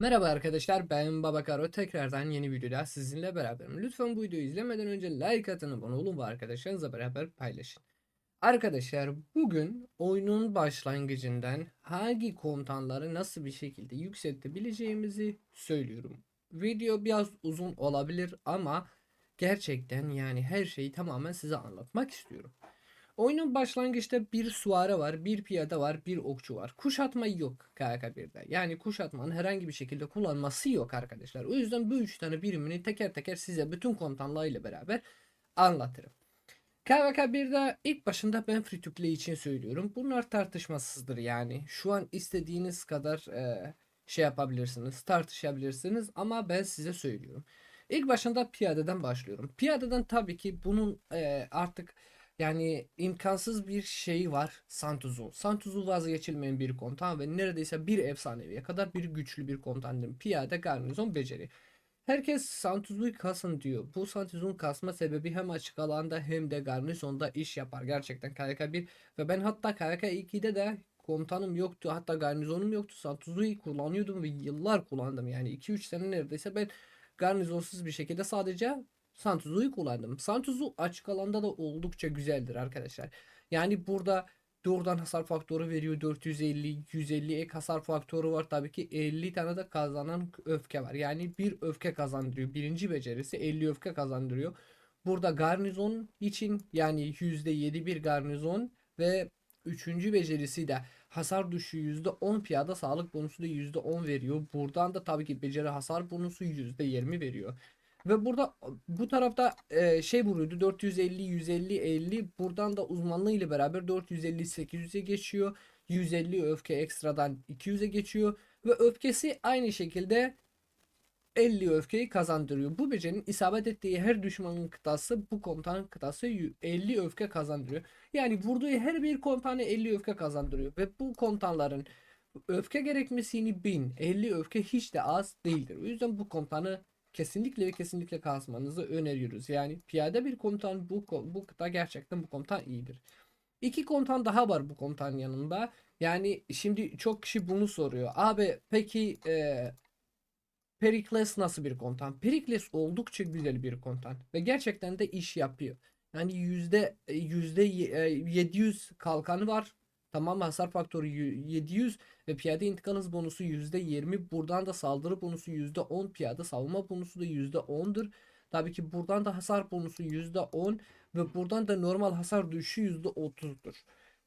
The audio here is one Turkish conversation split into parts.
Merhaba arkadaşlar ben Babakaro tekrardan yeni videoda sizinle beraberim. Lütfen bu videoyu izlemeden önce like atın abone olun ve arkadaşlarınızla beraber paylaşın. Arkadaşlar bugün oyunun başlangıcından hangi komutanları nasıl bir şekilde yükseltebileceğimizi söylüyorum. Video biraz uzun olabilir ama gerçekten yani her şeyi tamamen size anlatmak istiyorum. Oyunun başlangıçta bir suare var, bir piyade var, bir okçu var. Kuşatma yok KK1'de. Yani kuşatmanın herhangi bir şekilde kullanması yok arkadaşlar. O yüzden bu üç tane birimini teker teker size bütün komutanlarıyla beraber anlatırım. KVK1'de ilk başında ben free to play için söylüyorum. Bunlar tartışmasızdır yani. Şu an istediğiniz kadar e, şey yapabilirsiniz, tartışabilirsiniz ama ben size söylüyorum. İlk başında piyadeden başlıyorum. Piyadeden tabii ki bunun e, artık yani imkansız bir şey var Santuz'un. Santuz'u vazgeçilmeyen bir komutan ve neredeyse bir efsaneviye kadar bir güçlü bir komutandır. Piyade garnizon beceri. Herkes Santuz'u kasın diyor. Bu Santuz'un kasma sebebi hem açık alanda hem de garnizonda iş yapar. Gerçekten KVK1 ve ben hatta KVK2'de de komutanım yoktu. Hatta garnizonum yoktu. Santuz'u kullanıyordum ve yıllar kullandım. Yani 2-3 sene neredeyse ben garnizonsuz bir şekilde sadece Santuzu'yu kullandım. Santuzu açık alanda da oldukça güzeldir arkadaşlar. Yani burada doğrudan hasar faktörü veriyor. 450 150 ek hasar faktörü var. Tabii ki 50 tane de kazanan öfke var. Yani bir öfke kazandırıyor. Birinci becerisi 50 öfke kazandırıyor. Burada garnizon için yani %7 bir garnizon ve üçüncü becerisi de hasar düşüğü %10 piyada sağlık bonusu da %10 veriyor. Buradan da tabii ki beceri hasar bonusu %20 veriyor ve burada bu tarafta e, şey vuruyordu 450 150 50 buradan da uzmanlığı ile beraber 450 800'e geçiyor. 150 öfke ekstradan 200'e geçiyor ve öfkesi aynı şekilde 50 öfkeyi kazandırıyor. Bu becerinin isabet ettiği her düşmanın kıtası bu komutanın kıtası 50 öfke kazandırıyor. Yani vurduğu her bir komutana 50 öfke kazandırıyor ve bu komutanların öfke gerekmesini 1000 50 öfke hiç de az değildir. O yüzden bu komutanı kesinlikle ve kesinlikle kasmanızı öneriyoruz. Yani piyade bir komutan bu bu da gerçekten bu komutan iyidir. İki komutan daha var bu komutanın yanında. Yani şimdi çok kişi bunu soruyor. Abi peki e, Perikles nasıl bir komutan? Perikles oldukça güzel bir komutan ve gerçekten de iş yapıyor. Yani yüzde yüzde 700 kalkanı var. Tamam hasar faktörü 700 ve piyade intikal hız bonusu %20. Buradan da saldırı bonusu %10. Piyade savunma bonusu da %10'dur. Tabii ki buradan da hasar bonusu %10 ve buradan da normal hasar düşüşü %30'dur.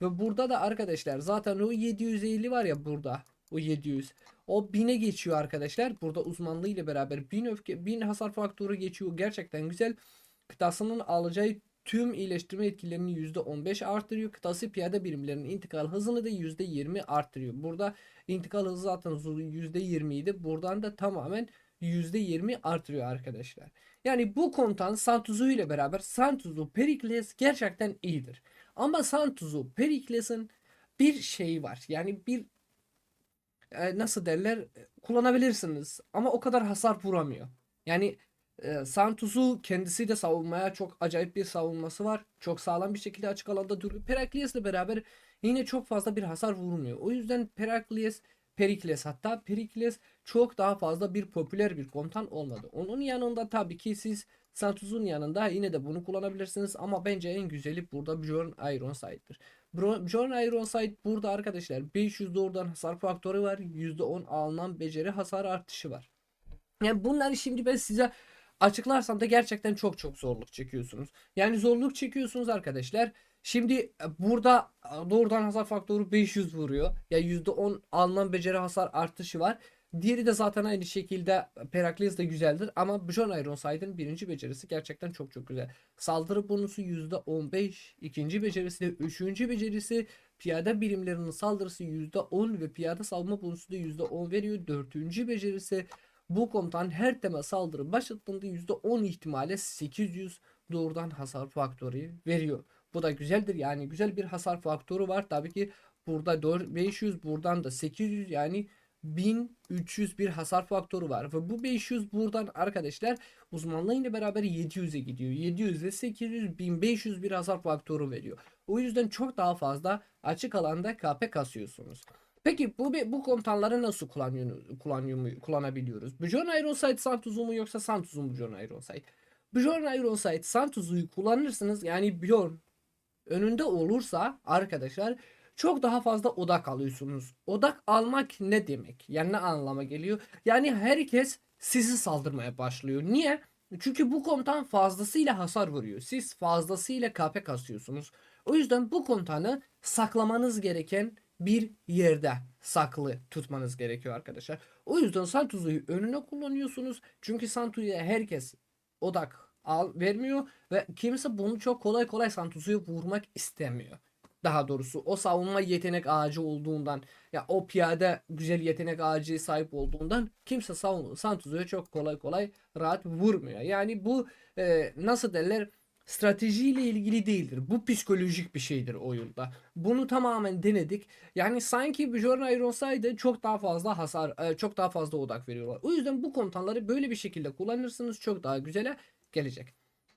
Ve burada da arkadaşlar zaten o 750 var ya burada. O 700. O 1000'e geçiyor arkadaşlar. Burada uzmanlığı ile beraber 1000 öfke 1000 hasar faktörü geçiyor. Gerçekten güzel. Kıtasının alacağı tüm iyileştirme etkilerini %15 artırıyor. Kıtası piyade birimlerinin intikal hızını da %20 artırıyor. Burada intikal hızı zaten %20 idi. Buradan da tamamen %20 artırıyor arkadaşlar. Yani bu komutan Santuzu ile beraber Santuzu Perikles gerçekten iyidir. Ama Santuzu Perikles'in bir şeyi var. Yani bir e, nasıl derler kullanabilirsiniz ama o kadar hasar vuramıyor. Yani e, Santuz'u kendisi de savunmaya çok acayip bir savunması var. Çok sağlam bir şekilde açık alanda duruyor. Peraklies'le beraber yine çok fazla bir hasar vurmuyor. O yüzden Peraklies Perikles hatta Perikles çok daha fazla bir popüler bir komutan olmadı. Onun yanında tabii ki siz Santuz'un yanında yine de bunu kullanabilirsiniz ama bence en güzeli burada Bjorn Ironside'dır. Bjorn Ironside burada arkadaşlar 500 doğrudan hasar faktörü var. %10 alınan beceri hasar artışı var. Yani bunları şimdi ben size açıklarsam da gerçekten çok çok zorluk çekiyorsunuz. Yani zorluk çekiyorsunuz arkadaşlar. Şimdi e, burada e, doğrudan hasar faktörü 500 vuruyor. Ya %10 alınan beceri hasar artışı var. Diğeri de zaten aynı şekilde Perakles de güzeldir ama Bjorn Ironside'ın birinci becerisi gerçekten çok çok güzel. Saldırı bonusu %15, ikinci becerisi de üçüncü becerisi piyade birimlerinin saldırısı %10 ve piyade savunma bonusu da %10 veriyor. Dördüncü becerisi bu komutan her tema saldırı başlattığında %10 ihtimalle 800 doğrudan hasar faktörü veriyor. Bu da güzeldir yani güzel bir hasar faktörü var. Tabii ki burada 500 buradan da 800 yani 1300 bir hasar faktörü var ve bu 500 buradan arkadaşlar uzmanlığıyla beraber 700'e gidiyor. 700 ve 800 1500 bir hasar faktörü veriyor. O yüzden çok daha fazla açık alanda KP kasıyorsunuz. Peki bu bu komutanları nasıl kullanıyor, kullanıyor kullanabiliyoruz? Bjorn Ironside Santuz'u mu yoksa Santuz'u mu Bjorn Ironside? Bjorn Ironside Santuz'u kullanırsınız yani Bjorn önünde olursa arkadaşlar çok daha fazla odak alıyorsunuz. Odak almak ne demek? Yani ne anlama geliyor? Yani herkes sizi saldırmaya başlıyor. Niye? Çünkü bu komutan fazlasıyla hasar vuruyor. Siz fazlasıyla KP kasıyorsunuz. O yüzden bu komutanı saklamanız gereken bir yerde saklı tutmanız gerekiyor arkadaşlar. O yüzden Santuzu'yu önüne kullanıyorsunuz. Çünkü Santuzu'ya herkes odak al vermiyor ve kimse bunu çok kolay kolay Santuzu'yu vurmak istemiyor. Daha doğrusu o savunma yetenek ağacı olduğundan ya o piyade güzel yetenek ağacı sahip olduğundan kimse Santuzu'ya çok kolay kolay rahat vurmuyor. Yani bu e, nasıl derler stratejiyle ilgili değildir. Bu psikolojik bir şeydir oyunda. Bunu tamamen denedik. Yani sanki Bjorn Ironside çok daha fazla hasar, e, çok daha fazla odak veriyorlar. O yüzden bu komutanları böyle bir şekilde kullanırsanız çok daha güzele gelecek.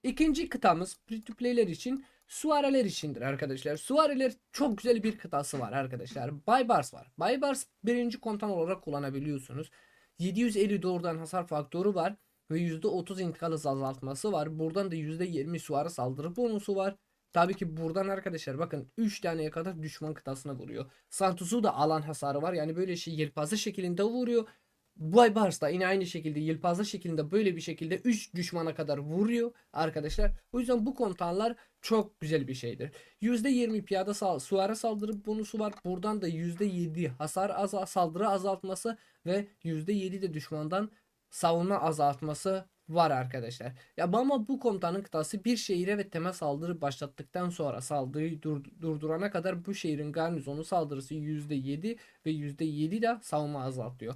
İkinci kıtamız free için Suareler içindir arkadaşlar. Suareler çok güzel bir kıtası var arkadaşlar. Baybars var. Baybars birinci komutan olarak kullanabiliyorsunuz. 750 doğrudan hasar faktörü var ve %30 intikal hızı azaltması var. Buradan da %20 suara saldırı bonusu var. Tabii ki buradan arkadaşlar bakın 3 taneye kadar düşman kıtasına vuruyor. Santus'u da alan hasarı var. Yani böyle şey yelpaze şeklinde vuruyor. Baybars da yine aynı şekilde yelpaze şeklinde böyle bir şekilde 3 düşmana kadar vuruyor arkadaşlar. O yüzden bu komutanlar çok güzel bir şeydir. %20 piyada sal suara saldırı bonusu var. Buradan da %7 hasar az saldırı azaltması ve %7 de düşmandan savunma azaltması var arkadaşlar. Ya ama bu komutanın kıtası bir şehire ve temel saldırı başlattıktan sonra saldırıyı dur durdurana kadar bu şehrin garnizonu saldırısı %7 ve %7 de savunma azaltıyor.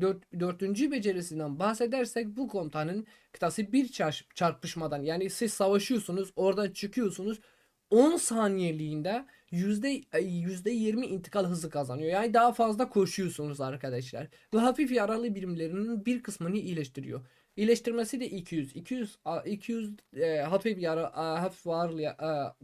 Dört, dördüncü becerisinden bahsedersek bu komutanın kıtası bir çarpışmadan yani siz savaşıyorsunuz oradan çıkıyorsunuz 10 saniyeliğinde yüzde yüzde 20 intikal hızı kazanıyor. Yani daha fazla koşuyorsunuz arkadaşlar. Ve hafif yaralı birimlerinin bir kısmını iyileştiriyor. İyileştirmesi de 200. 200 200 e, hafif yara hafif ağır e,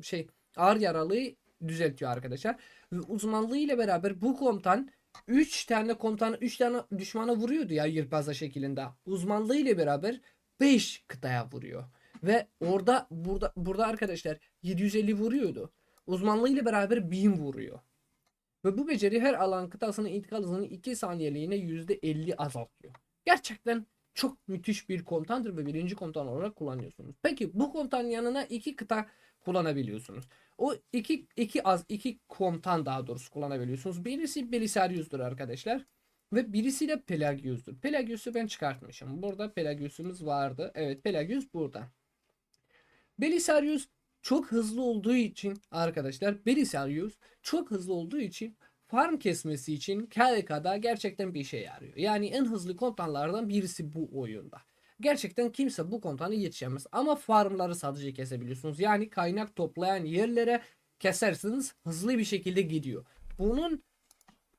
şey ağır yaralıyı düzeltiyor arkadaşlar. Ve uzmanlığı ile beraber bu komutan 3 tane komutan 3 tane düşmana vuruyordu ya yırtmazla şeklinde. Uzmanlığı ile beraber 5 kıtaya vuruyor. Ve orada burada burada arkadaşlar 750 vuruyordu. Uzmanlığı ile beraber 1000 vuruyor. Ve bu beceri her alan kıtasının intikal hızını 2 saniyeliğine %50 azaltıyor. Gerçekten çok müthiş bir komutandır ve birinci komutan olarak kullanıyorsunuz. Peki bu komutanın yanına iki kıta kullanabiliyorsunuz. O iki, iki az iki komutan daha doğrusu kullanabiliyorsunuz. Birisi Belisarius'dur arkadaşlar. Ve birisi de Pelagius'dur. Pelagius'u ben çıkartmışım. Burada Pelagius'umuz vardı. Evet Pelagius burada. Belisarius çok hızlı olduğu için arkadaşlar Belisarius çok hızlı olduğu için farm kesmesi için KDK'da gerçekten bir işe yarıyor. Yani en hızlı komutanlardan birisi bu oyunda. Gerçekten kimse bu komutanı yetişemez. Ama farmları sadece kesebiliyorsunuz. Yani kaynak toplayan yerlere kesersiniz hızlı bir şekilde gidiyor. Bunun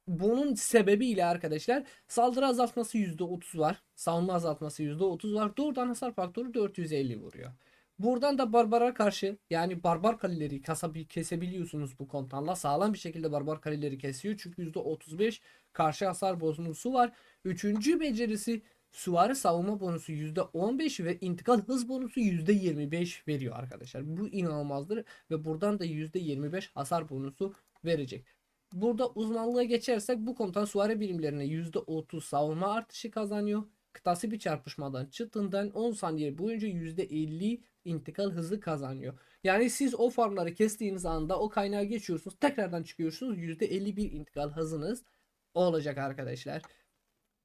bunun sebebiyle arkadaşlar saldırı azaltması %30 var. Savunma azaltması %30 var. Doğrudan hasar faktörü 450 vuruyor. Buradan da barbara karşı yani barbar kaleleri kasabi kesebiliyorsunuz bu komutanla. Sağlam bir şekilde barbar kaleleri kesiyor. Çünkü %35 karşı hasar bozuntusu var. Üçüncü becerisi süvari savunma bonusu %15 ve intikal hız bonusu %25 veriyor arkadaşlar. Bu inanılmazdır ve buradan da %25 hasar bonusu verecek. Burada uzmanlığa geçersek bu komutan süvari birimlerine %30 savunma artışı kazanıyor. Kıtası bir çarpışmadan çıktığından 10 saniye boyunca %50 intikal hızı kazanıyor. Yani siz o farmları kestiğiniz anda o kaynağa geçiyorsunuz. Tekrardan çıkıyorsunuz. %51 intikal hızınız olacak arkadaşlar.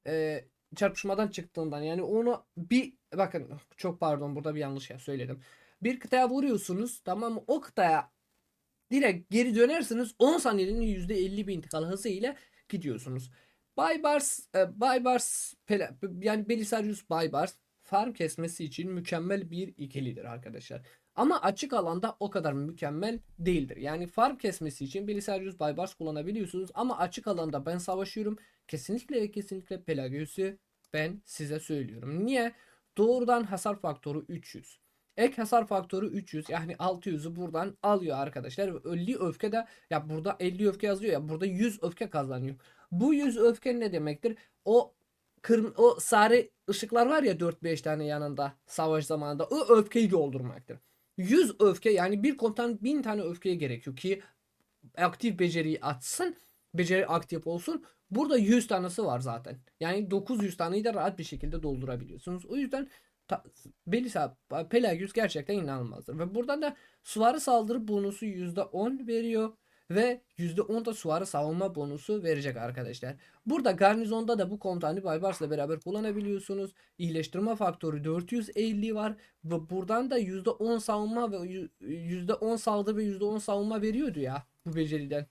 Ee, çarpışmadan çıktığından yani onu bir bakın çok pardon burada bir yanlış ya söyledim. Bir kıtaya vuruyorsunuz tamam mı? O kıtaya direkt geri dönersiniz 10 saniyenin %50 bir intikal hızı gidiyorsunuz. Baybars, e, Baybars yani Belisarius Baybars farm kesmesi için mükemmel bir ikilidir arkadaşlar. Ama açık alanda o kadar mükemmel değildir. Yani farm kesmesi için Belisarius Baybars kullanabiliyorsunuz. Ama açık alanda ben savaşıyorum. Kesinlikle ve kesinlikle Pelagius'u ben size söylüyorum. Niye? Doğrudan hasar faktörü 300. Ek hasar faktörü 300 yani 600'ü buradan alıyor arkadaşlar. 50 öfke de ya burada 50 öfke yazıyor ya burada 100 öfke kazanıyor. Bu 100 öfke ne demektir? O kırm o sarı ışıklar var ya 4-5 tane yanında savaş zamanında o öfkeyi doldurmaktır. 100 öfke yani bir komutan 1000 tane öfkeye gerekiyor ki aktif beceriyi atsın. Beceri aktif olsun. Burada 100 tanesi var zaten. Yani 900 taneyi de rahat bir şekilde doldurabiliyorsunuz. O yüzden Belisa Pelagius gerçekten inanılmazdır. Ve buradan da süvari saldırı bonusu %10 veriyor. Ve %10 da süvari savunma bonusu verecek arkadaşlar. Burada garnizonda da bu komutanı Baybars'la beraber kullanabiliyorsunuz. İyileştirme faktörü 450 var. Ve buradan da %10 savunma ve %10 saldırı ve %10 savunma veriyordu ya bu beceriden.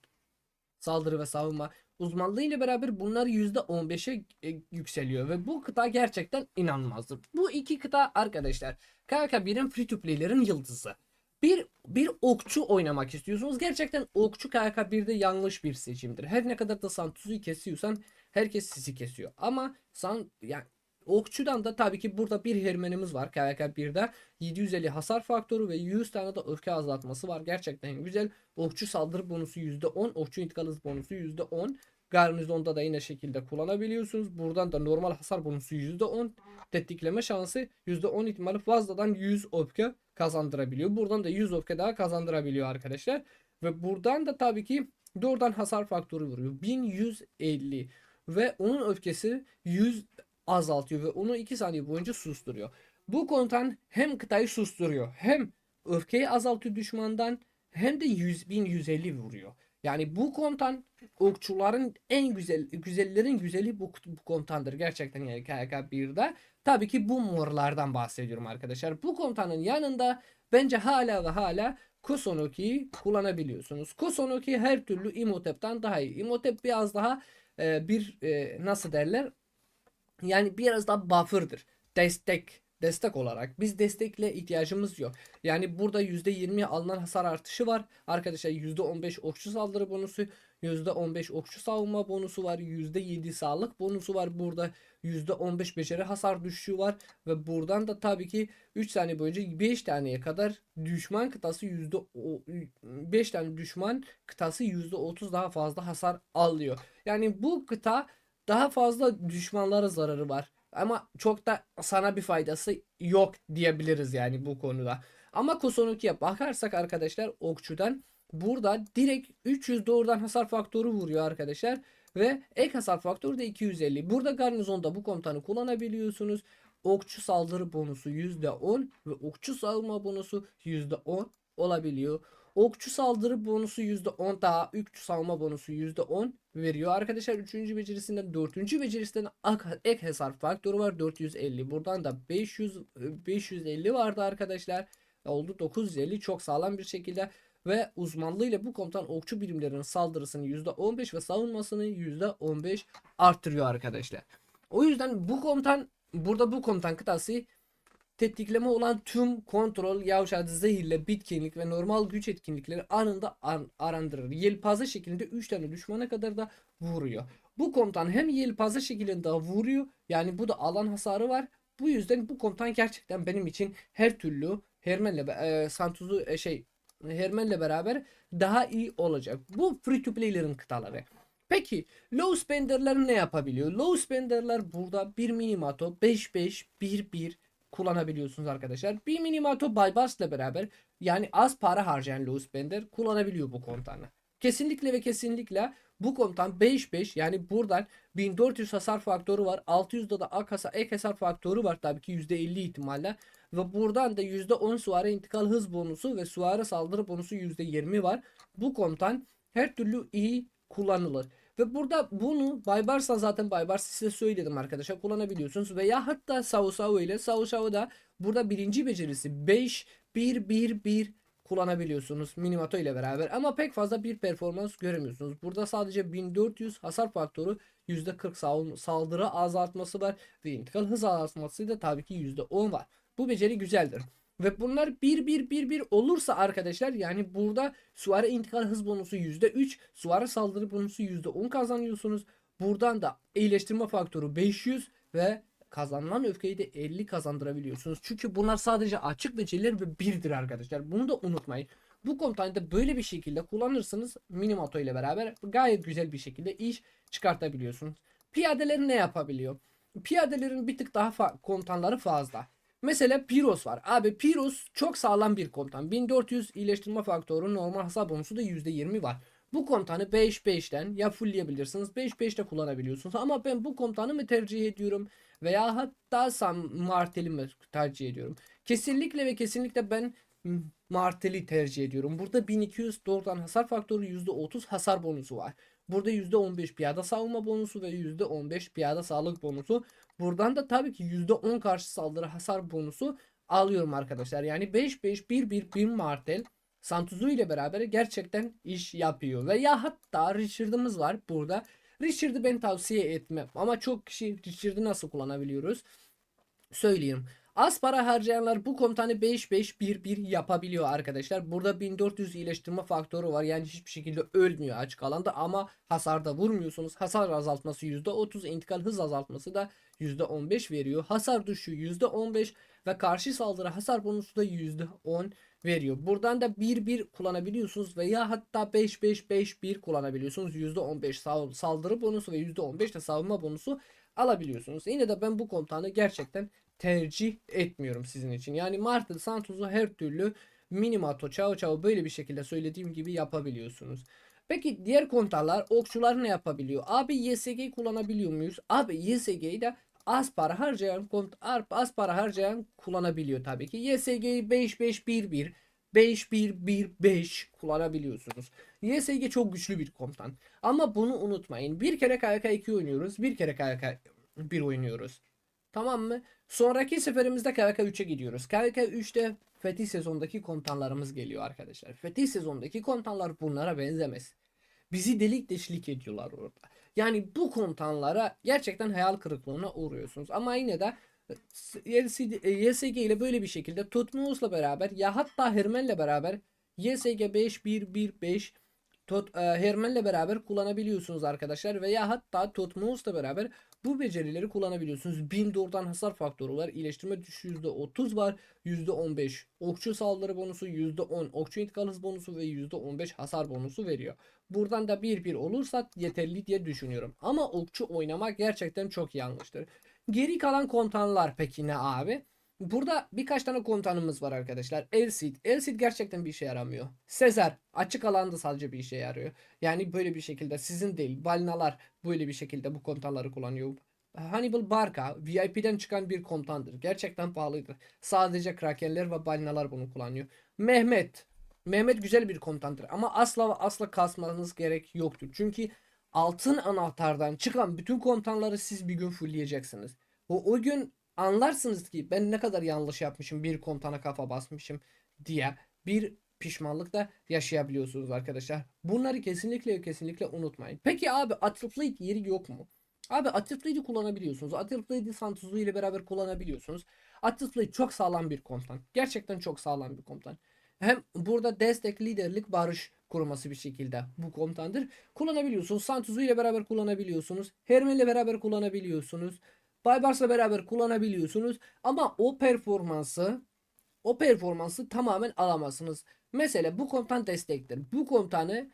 Saldırı ve savunma. Uzmanlığı ile beraber bunlar %15'e e, yükseliyor ve bu kıta gerçekten inanılmazdır. Bu iki kıta arkadaşlar KK1'in free to play'lerin yıldızı. Bir, bir okçu oynamak istiyorsunuz. Gerçekten okçu KK1'de yanlış bir seçimdir. Her ne kadar da Santuz'u kesiyorsan herkes sizi kesiyor. Ama san yani okçudan da tabii ki burada bir hermenimiz var KK1'de. 750 hasar faktörü ve 100 tane de öfke azaltması var. Gerçekten güzel. Okçu saldırı bonusu %10. Okçu intikal hız bonusu %10. Garnizonda da yine şekilde kullanabiliyorsunuz. Buradan da normal hasar bonusu %10. Tetikleme şansı %10 ihtimali fazladan 100 öfke kazandırabiliyor. Buradan da 100 öfke daha kazandırabiliyor arkadaşlar. Ve buradan da tabii ki doğrudan hasar faktörü vuruyor. 1150 ve onun öfkesi 100 azaltıyor ve onu 2 saniye boyunca susturuyor. Bu komutan hem kıtayı susturuyor hem öfkeyi azaltıyor düşmandan hem de 100 1150 vuruyor. Yani bu komutan okçuların en güzel güzellerin güzeli bu, bu komutandır gerçekten yani KK1'de. Tabii ki bu morlardan bahsediyorum arkadaşlar. Bu komutanın yanında bence hala ve hala Kusonoki'yi kullanabiliyorsunuz. Kusonoki her türlü Imhotep'ten daha iyi. Imhotep biraz daha e, bir e, nasıl derler? Yani biraz daha buffer'dır. Destek destek olarak. Biz destekle ihtiyacımız yok. Yani burada %20 alınan hasar artışı var. Arkadaşlar %15 okçu saldırı bonusu, %15 okçu savunma bonusu var. %7 sağlık bonusu var. Burada %15 beceri hasar düşüşü var. Ve buradan da tabii ki 3 saniye boyunca 5 taneye kadar düşman kıtası %5 tane düşman kıtası %30 daha fazla hasar alıyor. Yani bu kıta daha fazla düşmanlara zararı var. Ama çok da sana bir faydası yok diyebiliriz yani bu konuda. Ama Kosonuki'ye bakarsak arkadaşlar okçudan burada direkt 300 doğrudan hasar faktörü vuruyor arkadaşlar. Ve ek hasar faktörü de 250. Burada garnizonda bu komutanı kullanabiliyorsunuz. Okçu saldırı bonusu %10 ve okçu savunma bonusu %10 olabiliyor. Okçu saldırı bonusu %10 daha okçu savunma bonusu %10 veriyor. Arkadaşlar 3. becerisinden 4. becerisinden ek hasar faktörü var 450. Buradan da 500 550 vardı arkadaşlar. Oldu 950 çok sağlam bir şekilde ve uzmanlığıyla bu komutan okçu birimlerinin saldırısını %15 ve savunmasını %15 arttırıyor arkadaşlar. O yüzden bu komutan burada bu komutan kıtası tetikleme olan tüm kontrol, yavşadı, zehirle, bitkinlik ve normal güç etkinlikleri anında ar arandırır. Yelpaze şeklinde 3 tane düşmana kadar da vuruyor. Bu komutan hem yelpaze şeklinde vuruyor yani bu da alan hasarı var. Bu yüzden bu komutan gerçekten benim için her türlü Hermen'le e, Santuz'u e, şey Hermen'le beraber daha iyi olacak. Bu free to play'lerin kıtaları. Peki low spender'lar ne yapabiliyor? Low spender'lar burada bir minimato 5-5 1-1 kullanabiliyorsunuz arkadaşlar. Bir minimato bypass ile beraber yani az para harcayan low spender kullanabiliyor bu komutanı. Kesinlikle ve kesinlikle bu komutan 5-5 yani buradan 1400 hasar faktörü var. 600'da da ek hasar faktörü var tabii ki %50 ihtimalle. Ve buradan da %10 suare intikal hız bonusu ve suare saldırı bonusu %20 var. Bu komutan her türlü iyi kullanılır. Ve burada bunu Baybars'la zaten Baybars size söyledim arkadaşlar kullanabiliyorsunuz. Veya hatta Sao Sao ile Sao Sao da burada birinci becerisi 5 1 1 1 kullanabiliyorsunuz Minimato ile beraber ama pek fazla bir performans göremiyorsunuz. Burada sadece 1400 hasar faktörü %40 saldırı azaltması var ve intikal hız azaltması da tabii ki %10 var. Bu beceri güzeldir. Ve bunlar 1-1-1-1 olursa arkadaşlar yani burada Suare intikal hız bonusu %3, Suare saldırı bonusu %10 kazanıyorsunuz. Buradan da iyileştirme faktörü 500 ve kazanılan öfkeyi de 50 kazandırabiliyorsunuz. Çünkü bunlar sadece açık beceriler ve birdir arkadaşlar. Bunu da unutmayın. Bu komutanı da böyle bir şekilde kullanırsanız Minamoto ile beraber gayet güzel bir şekilde iş çıkartabiliyorsunuz. Piyadeler ne yapabiliyor? Piyadelerin bir tık daha fa- komutanları fazla. Mesela Piros var. Abi Piros çok sağlam bir komutan. 1400 iyileştirme faktörü normal hasar bonusu da %20 var. Bu komutanı 5-5'ten ya fullleyebilirsiniz 5-5'te kullanabiliyorsunuz. Ama ben bu komutanı mı tercih ediyorum? Veya hatta Sam Martel'i mi tercih ediyorum? Kesinlikle ve kesinlikle ben Martel'i tercih ediyorum. Burada 1200 doğrudan hasar faktörü %30 hasar bonusu var. Burada %15 piyada savunma bonusu ve %15 piyada sağlık bonusu. Buradan da tabii ki %10 karşı saldırı hasar bonusu alıyorum arkadaşlar. Yani 5-5-1-1-1 Martel Santuzu ile beraber gerçekten iş yapıyor. Veya hatta Richard'ımız var burada. Richard'ı ben tavsiye etmem. Ama çok kişi Richard'ı nasıl kullanabiliyoruz? Söyleyeyim. Az para harcayanlar bu komutanı 5-5-1-1 yapabiliyor arkadaşlar. Burada 1400 iyileştirme faktörü var. Yani hiçbir şekilde ölmüyor açık alanda ama hasarda vurmuyorsunuz. Hasar azaltması %30, intikal hız azaltması da %15 veriyor. Hasar düşüğü %15 ve karşı saldırı hasar bonusu da %10 veriyor. Buradan da 1-1 kullanabiliyorsunuz veya hatta 5-5-5-1 kullanabiliyorsunuz. %15 sal- saldırı bonusu ve %15 de savunma bonusu alabiliyorsunuz. Yine de ben bu komutanı gerçekten tercih etmiyorum sizin için. Yani Martel Santos'u her türlü Minimato, Chao Chao böyle bir şekilde söylediğim gibi yapabiliyorsunuz. Peki diğer komutanlar, okçular ne yapabiliyor? Abi YSG kullanabiliyor muyuz? Abi YSG'yi de az para harcayan kont az para harcayan kullanabiliyor tabii ki. YSG'yi 5-5-1-1 5-1-1-5 kullanabiliyorsunuz. YSG çok güçlü bir komutan. Ama bunu unutmayın. Bir kere KK2 oynuyoruz. Bir kere KK1 oynuyoruz. Tamam mı? Sonraki seferimizde KVK 3'e gidiyoruz. KVK 3'te Fetih sezondaki komutanlarımız geliyor arkadaşlar. Fetih sezondaki komutanlar bunlara benzemez. Bizi delik deşlik ediyorlar orada. Yani bu komutanlara gerçekten hayal kırıklığına uğruyorsunuz. Ama yine de YSG ile böyle bir şekilde Tutmus'la beraber ya hatta Hermel'le beraber YSG 5-1-1-5 Tot, e, Hermel'le beraber kullanabiliyorsunuz arkadaşlar veya hatta Totmus'la beraber bu becerileri kullanabiliyorsunuz. 1000 doğrudan hasar faktörü var. İyileştirme düşüşü %30 var. %15 okçu saldırı bonusu, %10 okçu intikal hız bonusu ve %15 hasar bonusu veriyor. Buradan da 1-1 olursa yeterli diye düşünüyorum. Ama okçu oynamak gerçekten çok yanlıştır. Geri kalan komutanlar peki ne abi? Burada birkaç tane komutanımız var arkadaşlar. Elcid. Elcid gerçekten bir işe yaramıyor. Sezar açık alanda sadece bir işe yarıyor. Yani böyle bir şekilde sizin değil balinalar böyle bir şekilde bu komutanları kullanıyor. Hannibal Barca VIP'den çıkan bir komutandır. Gerçekten pahalıdır. Sadece krakenler ve balinalar bunu kullanıyor. Mehmet. Mehmet güzel bir komutandır ama asla ve asla kasmanız gerek yoktur. Çünkü altın anahtardan çıkan bütün komutanları siz bir gün fullleyeceksiniz. O, o gün anlarsınız ki ben ne kadar yanlış yapmışım bir komutana kafa basmışım diye bir pişmanlık da yaşayabiliyorsunuz arkadaşlar. Bunları kesinlikle kesinlikle unutmayın. Peki abi Atriflate yeri yok mu? Abi Atriflate'i kullanabiliyorsunuz. Atriflate'i Santuzu ile beraber kullanabiliyorsunuz. Atriflate çok sağlam bir komutan. Gerçekten çok sağlam bir komutan. Hem burada destek, liderlik, barış kurması bir şekilde bu komutandır. Kullanabiliyorsunuz. Santuzu ile beraber kullanabiliyorsunuz. Hermel ile beraber kullanabiliyorsunuz. Baybars'la beraber kullanabiliyorsunuz ama o performansı o performansı tamamen alamazsınız. Mesela bu komutan destektir. Bu komutanı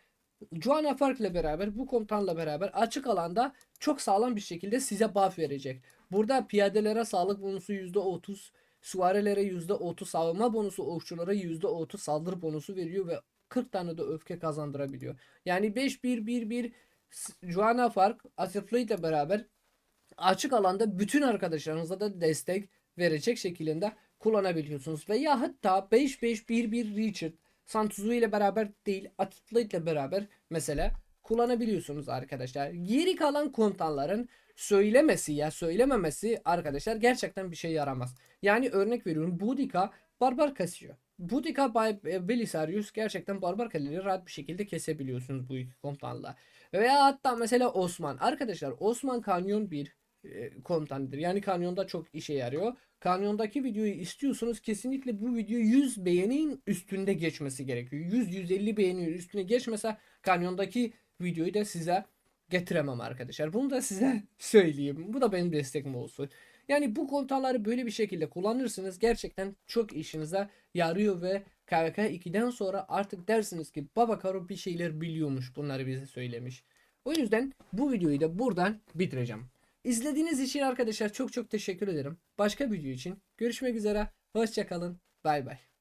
Joanna Fark ile beraber bu komutanla beraber açık alanda çok sağlam bir şekilde size buff verecek. Burada piyadelere sağlık bonusu %30, süvarilere %30 savunma bonusu, okçulara %30 saldırı bonusu veriyor ve 40 tane de öfke kazandırabiliyor. Yani 5-1-1-1 Joanna Fark, Asiflate ile beraber açık alanda bütün arkadaşlarınıza da destek verecek şekilde kullanabiliyorsunuz. Veya hatta 5-5-1-1 Richard Santuzu ile beraber değil Atlet ile beraber mesela kullanabiliyorsunuz arkadaşlar. Geri kalan komutanların söylemesi ya söylememesi arkadaşlar gerçekten bir şey yaramaz. Yani örnek veriyorum Boudica barbar kasıyor. Boudica Bay Belisarius gerçekten barbar kaleleri rahat bir şekilde kesebiliyorsunuz bu iki komutanla. Veya hatta mesela Osman. Arkadaşlar Osman Kanyon bir e, komutanıdır. Yani kanyonda çok işe yarıyor. Kanyondaki videoyu istiyorsanız kesinlikle bu video 100 beğeninin üstünde geçmesi gerekiyor. 100-150 beğeni üstüne geçmese kanyondaki videoyu da size getiremem arkadaşlar. Bunu da size söyleyeyim. Bu da benim destekim olsun. Yani bu komutanları böyle bir şekilde kullanırsınız. Gerçekten çok işinize yarıyor ve KVK 2'den sonra artık dersiniz ki Baba Karo bir şeyler biliyormuş. Bunları bize söylemiş. O yüzden bu videoyu da buradan bitireceğim. İzlediğiniz için arkadaşlar çok çok teşekkür ederim. Başka bir video için görüşmek üzere. Hoşçakalın. Bay bay.